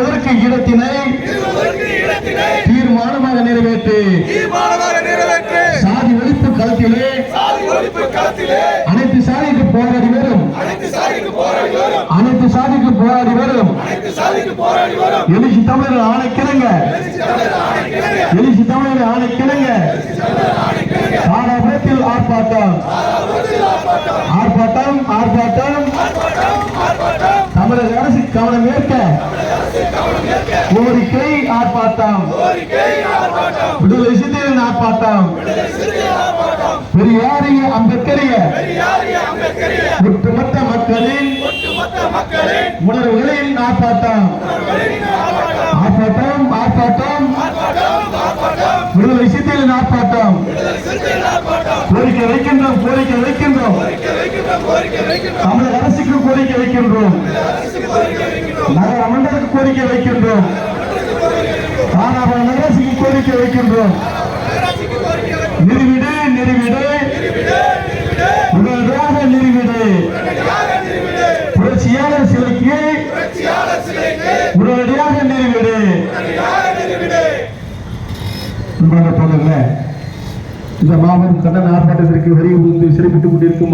ஒதுக்கு இடத்தினை தீர்மானமாக நிறைவேற்று. சாதி ஒழிப்பு களத்திலே அனைத்து சாதிக்கு போராடி வரும். அனைத்து சாதிக்கு போராடி வரும். எழுச்சி தமிழர் ஆணைக்கிணங்க எழுச்சி தமிழர் ஆணைக்கிணங்க தாராபுரத்தில் ஆர்ப்பாட்டம். ஆர்ப்பாட்டம் ஆர்ப்பாட்டம். தமிழக அரசு கவனம் ஏற்க கோரிக்கை ஆர்ப்பாட்டம். விடுதலை சிந்தையின் ஆர்ப்பாட்டம். பெரியாரிய அம்பேத்கரிய ஒட்டுமொத்த மக்களின் உணர்வுகளின் ஆர்ப்பாட்டம். ஆர்ப்பாட்டம் ஆர்ப்பாட்டம். விடுதலை சிந்தையின் ஆர்ப்பாட்டம். கோரிக்கை வைக்கின்றோம் கோரிக்கை வைக்கின்றோம். தமிழக அரசுக்கு கோரிக்கை வைக்கின்றோம். நாங்கள் மண்டலுக்கு கோரிக்கை வைக்கின்றோம். தாராபுரம் நகராட்சிக்கு கோரிக்கை வைக்கின்றோம். நிறுவிடு நிறுவிடு. உடனடியாக நிறுவிடு. புரட்சியாளர் சிலைக்கு உடனடியாக நிறுவிடு. அன்பான இந்த மாபெரும் கண்டன ஆர்ப்பாட்டத்திற்கு வரி சிறப்பித்துக் கொண்டிருக்கும்